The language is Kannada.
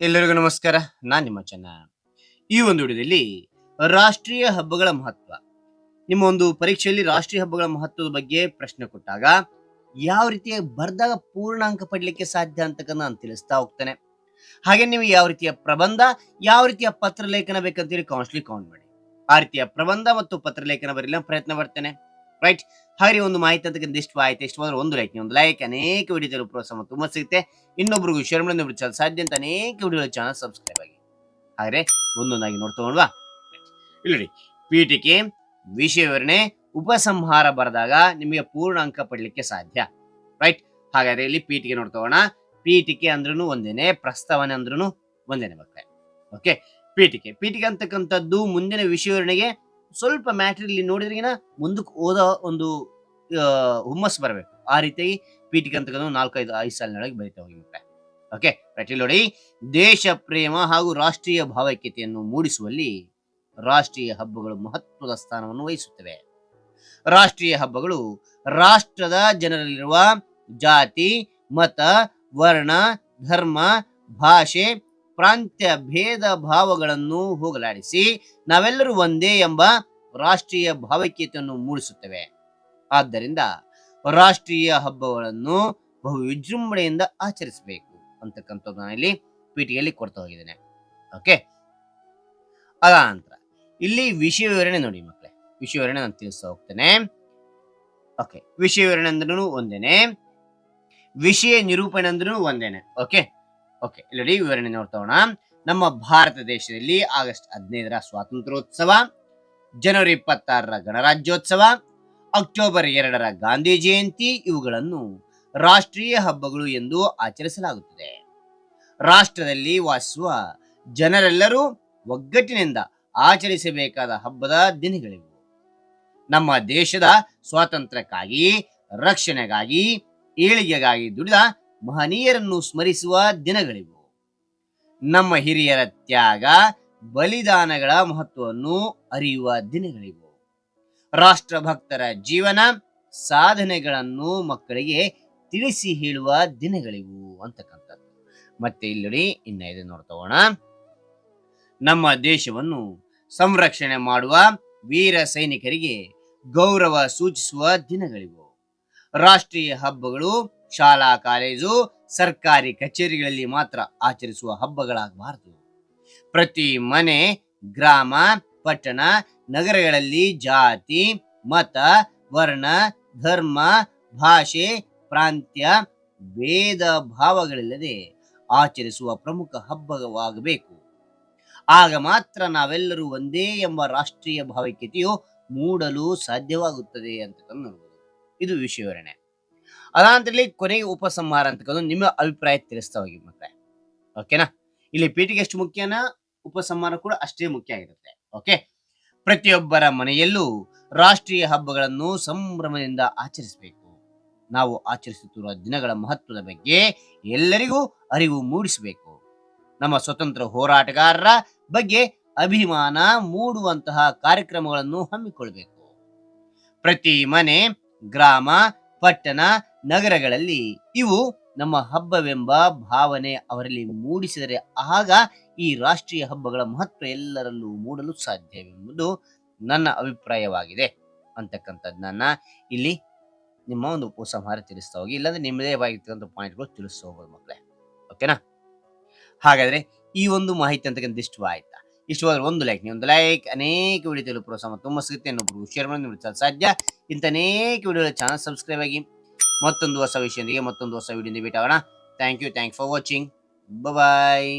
ಎಲ್ಲರಿಗೂ ನಮಸ್ಕಾರ, ನಾನ್ ನಿಮ್ಮ ಚೆನ್ನ. ಈ ಒಂದು ವಿಡಿಯೋದಲ್ಲಿ ರಾಷ್ಟ್ರೀಯ ಹಬ್ಬಗಳ ಮಹತ್ವ. ನಿಮ್ಮ ಒಂದು ಪರೀಕ್ಷೆಯಲ್ಲಿ ರಾಷ್ಟ್ರೀಯ ಹಬ್ಬಗಳ ಮಹತ್ವದ ಬಗ್ಗೆ ಪ್ರಶ್ನೆ ಕೊಟ್ಟಾಗ, ಯಾವ ರೀತಿಯ ಬರ್ದಾಗ ಪೂರ್ಣಾಂಕ ಪಡ್ಲಿಕ್ಕೆ ಸಾಧ್ಯ ಅಂತಕ್ಕಂತ ನಾನು ತಿಳಿಸ್ತಾ ಹೋಗ್ತೇನೆ. ಹಾಗೆ ನೀವು ಯಾವ ರೀತಿಯ ಪ್ರಬಂಧ, ಯಾವ ರೀತಿಯ ಪತ್ರ ಲೇಖನ ಬೇಕಂತೇಳಿ ಕೌನ್ಸಿಲಿಂಗ್ ಕೌಂಟ್ ಮಾಡಿ. ಆ ರೀತಿಯ ಪ್ರಬಂಧ ಮತ್ತು ಪತ್ರ ಲೇಖನ ಬರಲಿಲ್ಲ ಪ್ರಯತ್ನ ಪಡ್ತೇನೆ. ರೈಟ್ ಹಾಗೆ ಒಂದು ಮಾಹಿತಿ ಅಂತಕ್ಕಂಥ ಇಷ್ಟು ಆಯ್ತು. ಇಷ್ಟು ಹೋದ್ರೆ ಒಂದು ಲೈಕ್ ಒಂದು ಲೈಕ್ ಅನೇಕ ವಿಡಿಯೋ ಪ್ರೋತ್ಸಾಹ ತುಂಬಾ ಸಿಗುತ್ತೆ. ಇನ್ನೊಬ್ರಿಗೂ ಶೇರ್ ಮಾಡಿ ಸಾಧ್ಯಂತ ಸಾಧ್ಯ ಅಂತ ಅನೇಕ ವಿಡಿಯೋ ಚಾನಲ್ ಸಬ್ಸ್ಕ್ರೈಬ್ ಆಗಿ. ಹಾಗಾದ್ರೆ ಒಂದೊಂದಾಗಿ ನೋಡ್ತಗೊಂಡ್ವಾ ಇಲ್ಲಿ ಪೀಠಿಕೆ ವಿಷಯ ವಿವರಣೆ ಉಪಸಂಹಾರ ಬರೆದಾಗ ನಿಮಗೆ ಪೂರ್ಣ ಅಂಕ ಪಡಲಿಕ್ಕೆ ಸಾಧ್ಯ. ರೈಟ್ ಹಾಗಾದ್ರೆ ಇಲ್ಲಿ ಪೀಠಿಕೆ ನೋಡ್ತಗೋಣ ಪೀಠಿಕೆ ಅಂದ್ರೂ ಒಂದೇನೆ, ಪ್ರಸ್ತಾವನೆ ಅಂದ್ರೂ ಒಂದೇನೆ ಮಕ್ಕಳೇ. ಓಕೆ ಪೀಠಿಕೆ ಪೀಠಿಕೆ ಅಂತಕ್ಕಂಥದ್ದು ಮುಂದಿನ ವಿಷಯ ವಿವರಣೆಗೆ ಸ್ವಲ್ಪ ಮ್ಯಾಟ್ರಿ ಇಲ್ಲಿ ನೋಡಿದ್ರಿಗಿನ ಮುಂದಕ್ಕೆ ಓದೋ ಒಂದು ಹುಮ್ಮಸ್ ಬರಬೇಕು. ಆ ರೀತಿಯಾಗಿ ಪೀಠಿಕೆ ಅಂತಕ್ಕಂಥ ನಾಲ್ಕೈದು ಐದು ಸಾಲಿನೊಳಗೆ ಬರೀತಾ ಹೋಗಿ ಓಕೆ ರೈಟ್ ಇಲ್ಲಿ ನೋಡಿ. ದೇಶ ಪ್ರೇಮ ಹಾಗೂ ರಾಷ್ಟ್ರೀಯ ಭಾವೈಕ್ಯತೆಯನ್ನು ಮೂಡಿಸುವಲ್ಲಿ ರಾಷ್ಟ್ರೀಯ ಹಬ್ಬಗಳು ಮಹತ್ವದ ಸ್ಥಾನವನ್ನು ವಹಿಸುತ್ತವೆ. ರಾಷ್ಟ್ರೀಯ ಹಬ್ಬಗಳು ರಾಷ್ಟ್ರದ ಜನರಲ್ಲಿರುವ ಜಾತಿ, ಮತ, ವರ್ಣ, ಧರ್ಮ, ಭಾಷೆ ಪ್ರಾಂತ್ಯ ಭೇದ ಭಾವಗಳನ್ನು ಹೋಗಲಾಡಿಸಿ ನಾವೆಲ್ಲರೂ ಒಂದೇ ಎಂಬ ರಾಷ್ಟ್ರೀಯ ಭಾವೈಕ್ಯತೆಯನ್ನು ಮೂಡಿಸುತ್ತವೆ. ಆದ್ದರಿಂದ ರಾಷ್ಟ್ರೀಯ ಹಬ್ಬಗಳನ್ನು ಬಹು ವಿಜೃಂಭಣೆಯಿಂದ ಆಚರಿಸಬೇಕು ಅಂತಕ್ಕಂಥದ್ದು ನಾನು ಇಲ್ಲಿ ಪೀಠಿಗೆಯಲ್ಲಿ ಕೊಡ್ತಾ ಹೋಗಿದ್ದೇನೆ. ಓಕೆ ಅದ ನಂತರ ಇಲ್ಲಿ ವಿಷಯ ವಿವರಣೆ ನೋಡಿ ಮಕ್ಕಳೇ. ವಿಷಯ ವಿವರಣೆ ನಾನು ತಿಳಿಸ್ತಾ ಹೋಗ್ತೇನೆ. ಓಕೆ ವಿಷಯ ವಿವರಣೆ ಅಂದ್ರೂ ಒಂದೇನೆ. ವಿಷಯ ನಿರೂಪಣೆ ಅಂದ್ರೂ ಒಂದೇನೆ. ಓಕೆ ಓಕೆ ಇಲ್ಲಿ ವಿವರಣೆ ನೋಡ್ತೋಣ ನಮ್ಮ ಭಾರತ ದೇಶದಲ್ಲಿ ಆಗಸ್ಟ್ ಹದಿನೈದರ ಸ್ವಾತಂತ್ರ್ಯೋತ್ಸವ, ಜನವರಿ ಇಪ್ಪತ್ತಾರರ ಗಣರಾಜ್ಯೋತ್ಸವ, ಅಕ್ಟೋಬರ್ ಎರಡರ ಗಾಂಧಿ ಜಯಂತಿ, ಇವುಗಳನ್ನು ರಾಷ್ಟ್ರೀಯ ಹಬ್ಬಗಳು ಎಂದು ಆಚರಿಸಲಾಗುತ್ತದೆ. ರಾಷ್ಟ್ರದಲ್ಲಿ ವಾಸಿಸುವ ಜನರೆಲ್ಲರೂ ಒಗ್ಗಟ್ಟಿನಿಂದ ಆಚರಿಸಬೇಕಾದ ಹಬ್ಬದ ದಿನಗಳಿವು. ನಮ್ಮ ದೇಶದ ಸ್ವಾತಂತ್ರ್ಯಕ್ಕಾಗಿ, ರಕ್ಷಣೆಗಾಗಿ, ಏಳಿಗೆಗಾಗಿ ದುಡಿದ ಮಹನೀಯರನ್ನು ಸ್ಮರಿಸುವ ದಿನಗಳಿವು. ನಮ್ಮ ಹಿರಿಯರ ತ್ಯಾಗ, ಬಲಿದಾನಗಳ ಮಹತ್ವವನ್ನು ಅರಿಯುವ ದಿನಗಳಿವು. ರಾಷ್ಟ್ರಭಕ್ತರ ಜೀವನ, ಸಾಧನೆಗಳನ್ನು ಮಕ್ಕಳಿಗೆ ತಿಳಿಸಿ ಹೇಳುವ ದಿನಗಳಿವು ಅಂತಕ್ಕಂಥದ್ದು. ಮತ್ತೆ ಇಲ್ಲಿ ನೋಡಿ ಇನ್ನ ಇದು ನೋಡ್ತೋಣ ನಮ್ಮ ದೇಶವನ್ನು ಸಂರಕ್ಷಣೆ ಮಾಡುವ ವೀರ ಸೈನಿಕರಿಗೆ ಗೌರವ ಸೂಚಿಸುವ ದಿನಗಳಿವು. ರಾಷ್ಟ್ರೀಯ ಹಬ್ಬಗಳು ಶಾಲಾ, ಕಾಲೇಜು, ಸರ್ಕಾರಿ ಕಚೇರಿಗಳಲ್ಲಿ ಮಾತ್ರ ಆಚರಿಸುವ ಹಬ್ಬಗಳಾಗಬಾರದು. ಪ್ರತಿ ಮನೆ, ಗ್ರಾಮ, ಪಟ್ಟಣ, ನಗರಗಳಲ್ಲಿ ಜಾತಿ, ಮತ, ವರ್ಣ, ಧರ್ಮ, ಭಾಷೆ, ಪ್ರಾಂತ್ಯ, ಭೇದ ಭಾವಗಳಿಲ್ಲದೆ ಆಚರಿಸುವ ಪ್ರಮುಖ ಹಬ್ಬವಾಗಬೇಕು. ಆಗ ಮಾತ್ರ ನಾವೆಲ್ಲರೂ ಒಂದೇ ಎಂಬ ರಾಷ್ಟ್ರೀಯ ಭಾವೈಕ್ಯತೆಯು ಮೂಡಲು ಸಾಧ್ಯವಾಗುತ್ತದೆ ಅಂತ ಇದು ವಿಷಯ ವಿವರಣೆ ಅದಾಂತರಲ್ಲಿ ಕೊನೆಗೆ ಉಪಸಂಹಾರ ಅಂತಕ್ಕಂಥ ನಿಮ್ಮ ಅಭಿಪ್ರಾಯ ತಿಳಿಸ್ತಾ ಹೋಗಿ ಮತ್ತೆ. ಓಕೆನಾ ಇಲ್ಲಿ ಪೀಠಿಗೆ ಎಷ್ಟು ಮುಖ್ಯನಾ? ಉಪಸಂಹಾರ ಕೂಡ ಅಷ್ಟೇ ಮುಖ್ಯ ಆಗಿರುತ್ತೆ. ಓಕೆ ಪ್ರತಿಯೊಬ್ಬರ ಮನೆಯಲ್ಲೂ ರಾಷ್ಟ್ರೀಯ ಹಬ್ಬಗಳನ್ನು ಸಂಭ್ರಮದಿಂದ ಆಚರಿಸಬೇಕು. ನಾವು ಆಚರಿಸುತ್ತಿರುವ ದಿನಗಳ ಮಹತ್ವದ ಬಗ್ಗೆ ಎಲ್ಲರಿಗೂ ಅರಿವು ಮೂಡಿಸಬೇಕು. ನಮ್ಮ ಸ್ವತಂತ್ರ ಹೋರಾಟಗಾರರ ಬಗ್ಗೆ ಅಭಿಮಾನ ಮೂಡುವಂತಹ ಕಾರ್ಯಕ್ರಮಗಳನ್ನು ಹಮ್ಮಿಕೊಳ್ಬೇಕು. ಪ್ರತಿ ಮನೆ, ಗ್ರಾಮ, ಪಟ್ಟಣ ನಗರಗಳಲ್ಲಿ ಇವು ನಮ್ಮ ಹಬ್ಬವೆಂಬ ಭಾವನೆ ಅವರಲ್ಲಿ ಮೂಡಿಸಿದರೆ ಆಗ ಈ ರಾಷ್ಟ್ರೀಯ ಹಬ್ಬಗಳ ಮಹತ್ವ ಎಲ್ಲರಲ್ಲೂ ಮೂಡಲು ಸಾಧ್ಯವೆಂಬುದು ನನ್ನ ಅಭಿಪ್ರಾಯವಾಗಿದೆ. ಅಂತಕ್ಕಂಥದ್ದನ್ನ ಇಲ್ಲಿ ನಿಮ್ಮ ಒಂದು ಉಪಸಂಹಾರ ತಿಳಿಸ್ತಾ ಹೋಗಿ, ಇಲ್ಲಾಂದ್ರೆ ನಿಮ್ಮದೇ ಆಗಿರ್ತಕ್ಕಂಥ ಪಾಯಿಂಟ್ಗಳು ತಿಳಿಸ್ತಾ ಹೋಗೋದು ಮಕ್ಕಳೇ. ಓಕೆನಾ? ಹಾಗಾದ್ರೆ ಈ ಒಂದು ಮಾಹಿತಿ ಅಂತಕ್ಕಂಥ ಇಷ್ಟು ಆಯ್ತಾ ಇಷ್ಟು ಹೋದ್ರೆ ಒಂದು ಲೈಕ್ ಒಂದು ಲೈಕ್ ಅನೇಕ ವಿಡಿಯೋ ತಿಳಿದು ಪ್ರೋತ್ಸಾಹ ತುಂಬ ಸಿಗುತ್ತೆ ಇನ್ನೊಬ್ರು ಶೇರ್ ಮಾಡಿ ಸಾಧ್ಯ. ಇಂಥ ಅನೇಕ ವಿಡಿಯೋ ಚಾನಲ್ ಸಬ್ಸ್ಕ್ರೈಬ್ ಆಗಿ ಮತ್ತೊಂದು ಹೊಸ ವಿಷಯದೊಂದಿಗೆ ಮತ್ತೊಂದು ಹೊಸ ವಿಡಿಯೋದಿಂದ ಆಗೋಣ thank you thank for watching bye